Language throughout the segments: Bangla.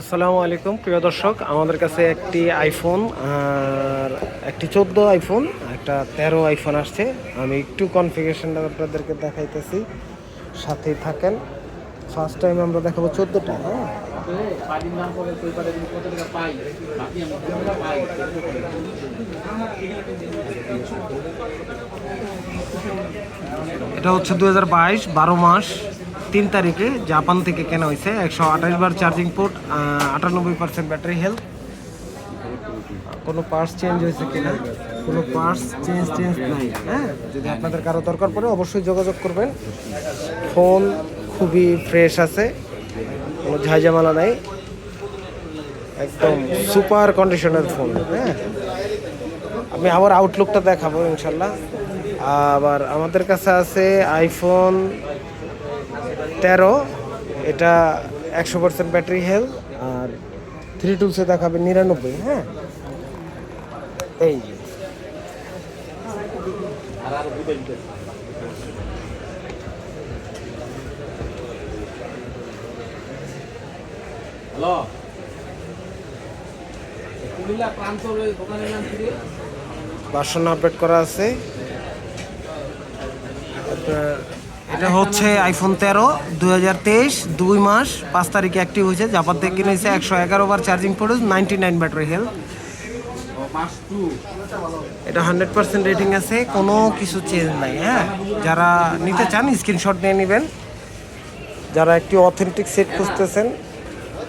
আসসালামু আলাইকুম, প্রিয় দর্শক, আমাদের কাছে একটি আইফোন আর একটি চোদ্দ আইফোন একটা তেরো আইফোন আসছে। আমি একটু কনফিগারেশনটা আপনাদেরকে দেখাইতেছি। সাথেই থাকেন। ফার্স্ট টাইম আমরা দেখাবো চোদ্দোটা হ্যাঁ? এটা হচ্ছে দু হাজার বাইশ, বারো মাস। তিন তারিখে জাপান থেকে কেনা হয়েছে। একশো আঠাশ বার চার্জিং পোর্ট আটানব্বই পার্সেন্ট ব্যাটারি হেলথ কোনো পার্টস চেঞ্জ হয়েছে কিনা? কোনো পার্টস চেঞ্জ চেঞ্জ নাই। হ্যাঁ? যদি আপনাদের কারও দরকার পড়ে, অবশ্যই যোগাযোগ করবেন। ফোন খুবই ফ্রেশ আছে। কোনো ঝাঁঝামালা নাই। একদম সুপার কন্ডিশনের ফোন হ্যাঁ? আমি আবার আউটলুকটা দেখাবো ইনশাল্লাহ। আবার আমাদের কাছে আছে আইফোন তেরো এটা একশো পার্সেন্ট ব্যাটারি হেলথ আর থ্রি টুলসে দেখাবে নিরানব্বই হ্যাঁ? এই যে। হ্যালো? ভার্সন আপডেট করা আছে। আপনার এটা হচ্ছে আইফোন তেরো, দুই হাজার তেইশ, দুই মাস, পাঁচ তারিখে অ্যাক্টিভ হয়েছে। জাপান থেকে কিনেছে একশো এগারো বার চার্জিং পড়ে নাইনটি নাইন ব্যাটারি হেলথ এটা হান্ড্রেড পার্সেন্ট রেটিং আছে, কোনো কিছু চেঞ্জ নাই হ্যাঁ? যারা নিতে চান স্ক্রিনশট নিয়ে নেবেন। যারা একটি অথেন্টিক সেট খুঁজতেছেন,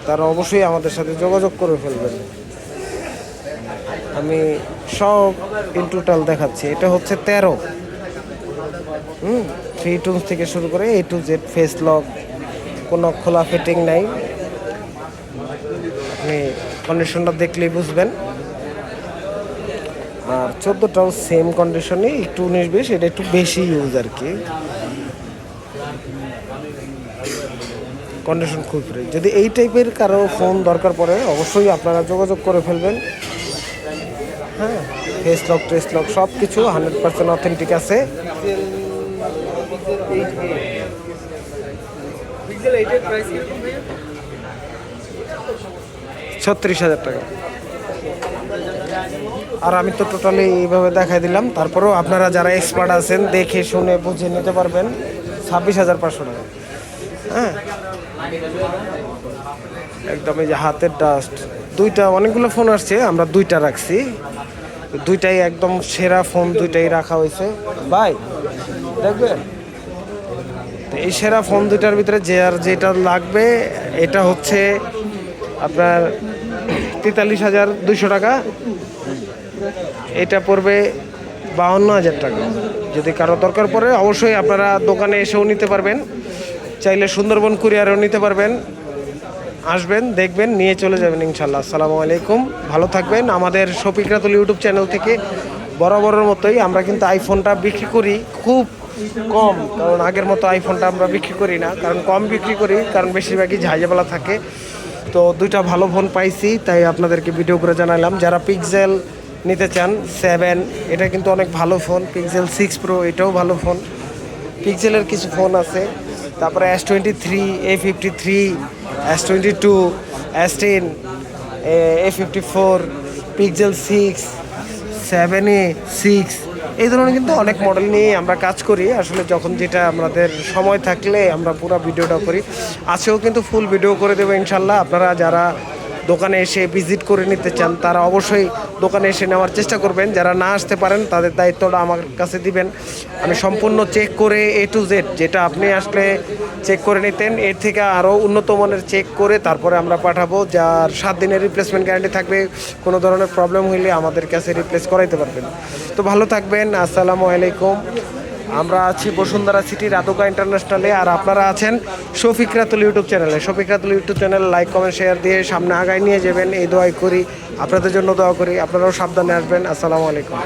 তারা অবশ্যই আমাদের সাথে যোগাযোগ করে ফেলবেন। আমি সব ইন টোটাল দেখাচ্ছি। এটা হচ্ছে তেরো। হুম থ্রি টুলস থেকে শুরু করে A to Z face lock কোনো খোলা ফিটিং নাই। আপনি কন্ডিশনটা দেখলেই বুঝবেন। আর চোদ্দোটাও সেম কন্ডিশনে একটু উনিশ বিশ, এটা একটু বেশি ইউজ আর কি। কন্ডিশন খুব ফ্রেশ যদি এই টাইপের কারও ফোন দরকার পড়ে, অবশ্যই আপনারা যোগাযোগ করে ফেলবেন। হ্যাঁ ফেস লক টেস লক সব কিছু হান্ড্রেড পার্সেন্ট অথেন্টিক আছে। ছত্রিশ হাজার টাকা। আর আমি তো টোটালি এইভাবে দেখাই দিলাম। তারপরেও আপনারা যারা এক্সপার্ট আছেন, দেখে, শুনে, বুঝে নিতে পারবেন। ছাব্বিশ হাজার পাঁচশো টাকা। হ্যাঁ? একদম এই যে হাতের ডাস্ট দুইটা, অনেকগুলো ফোন আসছে, আমরা দুইটা রাখছি। দুইটাই একদম সেরা ফোন দুইটাই রাখা হয়েছে। বাই দেখবেন? এই সেরা ফোন দুইটার ভিতরে যে আর যেটা লাগবে, এটা হচ্ছে আপনার তেতাল্লিশ হাজার দুশো টাকা। এটা পড়বে বাউন্ন হাজার টাকা। যদি কারও দরকার পড়ে, অবশ্যই আপনারা দোকানে এসেও নিতে পারবেন। চাইলে সুন্দরবন কুরিয়ারও নিতে পারবেন। আসবেন, দেখবেন, নিয়ে চলে যাবেন ইনশাল্লাহ আসসালামু আলাইকুম। ভালো থাকবেন। আমাদের শফিক রাতুল ইউটিউব চ্যানেল থেকে বরাবরের মতোই আমরা কিন্তু আইফোনটা বিক্রি করি। খুব কম, কারণ আগের মতো আইফোনটা আমরা বিক্রি করি না। কারণ কম বিক্রি করি, কারণ বেশিরভাগই ঝাইজাবেলা থাকে। তো দুইটা ভালো ফোন পাইছি, তাই আপনাদেরকে ভিডিও করে জানালাম। যারা পিক্সেল নিতে চান সেভেন এটা কিন্তু অনেক ভালো ফোন পিক্সেল সিক্স প্রো এটাও ভালো ফোন পিক্সেলের কিছু ফোন আছে। তারপরে S twenty three A fifty three S twenty two S ten A fifty four pixel six seven A six এই ধরনের কিন্তু অনেক মডেল নিয়ে আমরা কাজ করি। আসলে যখন যেটা আমাদের সময় থাকলে আমরা পুরো ভিডিওটা করি। আজকেও কিন্তু ফুল ভিডিও করে দেবো ইনশাল্লাহ। আপনারা যারা দোকানে এসে ভিজিট করে নিতে চান, তারা অবশ্যই দোকানে এসে নেওয়ার চেষ্টা করবেন। যারা না আসতে পারেন, তাদের দায়িত্বটা আমার কাছে দিবেন। আমি সম্পূর্ণ চেক করে এ টু জেড যেটা আপনি আসলে চেক করে নিতেন, এর থেকে আরও উন্নত মানের চেক করে তারপরে আমরা পাঠাবো, যার সাত দিনের রিপ্লেসমেন্ট গ্যারান্টি থাকবে, কোনো ধরনের প্রবলেম হইলে আমাদের কাছে রিপ্লেস করাইতে পারবেন। তো ভালো থাকবেন, আসসালামু আলাইকুম। আমরা আছি বসুন্ধরা সিটি রাতুকা ইন্টারন্যাশনালে আর আপনারা আছেন শফিক রাতুল ইউটিউব চ্যানেলে। Shafiq Ratul YouTube channel like comment share দিয়ে সামনে আগায় নিয়ে যাবেন। এই দোয়াই করি। আপনাদের জন্য দোয়া করি। আপনারাও সাবধানে আসবেন। আসসালামু আলাইকুম।